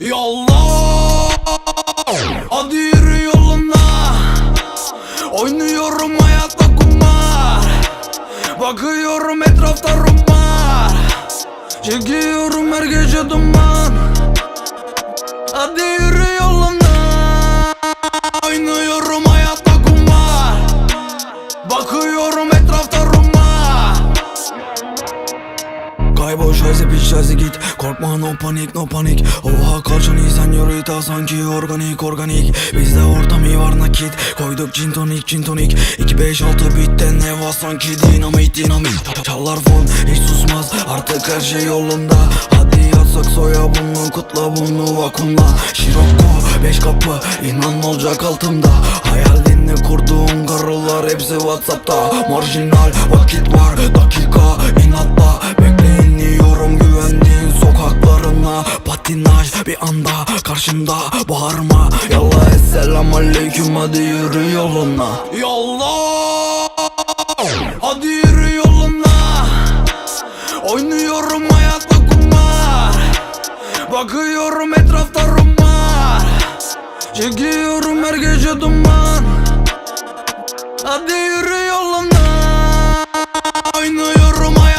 Yolla Hadi yürü yoluna. Oynuyorum hayatla kumar Bakıyorum etrafta rumar Çekiyorum her gece duman. Hadi Kaybol şazi piç şazi git. Korkma no panik no panik Oha kalçan iyisen yorita sanki organik organik. Bizde ortam iyi var nakit. Koyduk gin tonik gin tonik 2 5 6 bitten ne var sanki? Dinamit dinamit. Çalar fon hiç susmaz. Artık her şey yolunda. Hadi yatsak soya bunu kutla bunu vakumla. Şirokko 5 kapı inan olacak altımda. Hayalini kurduğum karılar hepsi whatsappta. Marjinal vakit var bir anda karşımda bağırma. Yallah esselam aleyküm hadi yürü yoluna. Yolla Hadi yürü yoluna. Oynuyorum hayatla kumar Bakıyorum etrafta rumar Çekiyorum her gece duman. Hadi yürü yoluna. Oynuyorum hayatla